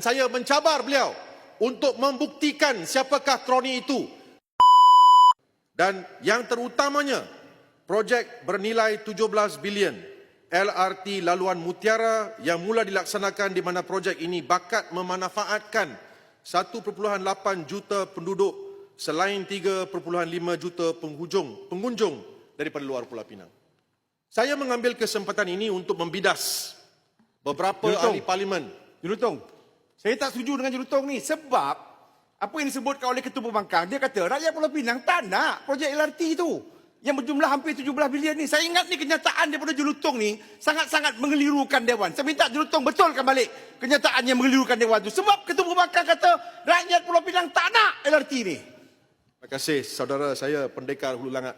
Saya mencabar beliau untuk membuktikan siapakah kroni itu. Dan yang terutamanya, projek bernilai 17 bilion LRT laluan Mutiara yang mula dilaksanakan di mana projek ini bakat memanfaatkan 1.8 juta penduduk selain 3.5 juta penghujung, pengunjung daripada luar Pulau Pinang. Saya mengambil kesempatan ini untuk membidas beberapa Julutong. ahli parlimen Julutong, saya tak setuju dengan Julutong ni sebab apa yang disebutkan oleh Ketua Pembangkang, dia kata rakyat Pulau Pinang tak nak projek LRT tu yang berjumlah hampir 17 bilion ni. Saya ingat ni kenyataan daripada Julutong ni sangat-sangat mengelirukan Dewan. Saya minta Julutong betulkan balik kenyataan yang mengelirukan Dewan tu. Sebab Ketua Pembangkang kata rakyat Pulau Pinang tak nak LRT ni. Terima kasih saudara saya pendekar Hulu Langat.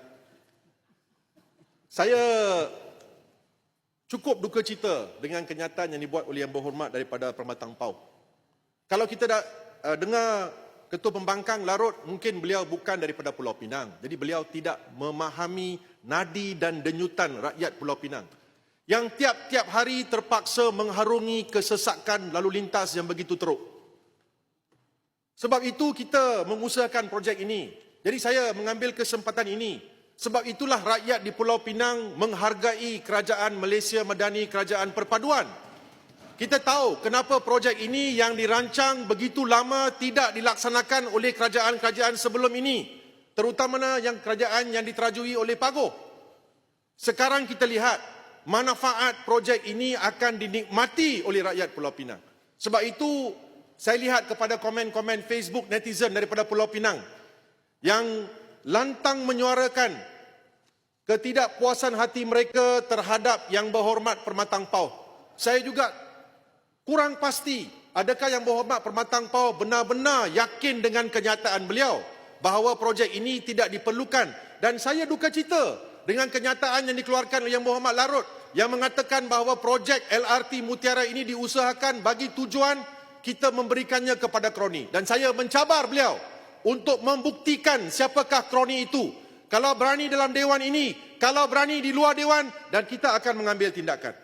Saya cukup duka cita dengan kenyataan yang dibuat oleh Yang Berhormat daripada Permatang Pau. Kalau kita dah uh, dengar Ketua Pembangkang Larut, mungkin beliau bukan daripada Pulau Pinang. Jadi beliau tidak memahami nadi dan denyutan rakyat Pulau Pinang. Yang tiap-tiap hari terpaksa mengharungi kesesakan lalu lintas yang begitu teruk. Sebab itu kita mengusahakan projek ini. Jadi saya mengambil kesempatan ini. Sebab itulah rakyat di Pulau Pinang menghargai kerajaan Malaysia Madani Kerajaan Perpaduan. Kita tahu kenapa projek ini yang dirancang begitu lama tidak dilaksanakan oleh kerajaan-kerajaan sebelum ini. Terutamanya yang kerajaan yang diterajui oleh Pagoh. Sekarang kita lihat manfaat projek ini akan dinikmati oleh rakyat Pulau Pinang. Sebab itu saya lihat kepada komen-komen Facebook netizen daripada Pulau Pinang yang lantang menyuarakan ketidakpuasan hati mereka terhadap yang berhormat Permatang Pau. Saya juga kurang pasti adakah yang berhormat Permatang Pau benar-benar yakin dengan kenyataan beliau bahawa projek ini tidak diperlukan? Dan saya duka cita dengan kenyataan yang dikeluarkan oleh yang berhormat Larut yang mengatakan bahawa projek LRT Mutiara ini diusahakan bagi tujuan kita memberikannya kepada kroni. Dan saya mencabar beliau untuk membuktikan siapakah kroni itu. Kalau berani dalam dewan ini kalau berani di luar dewan dan kita akan mengambil tindakan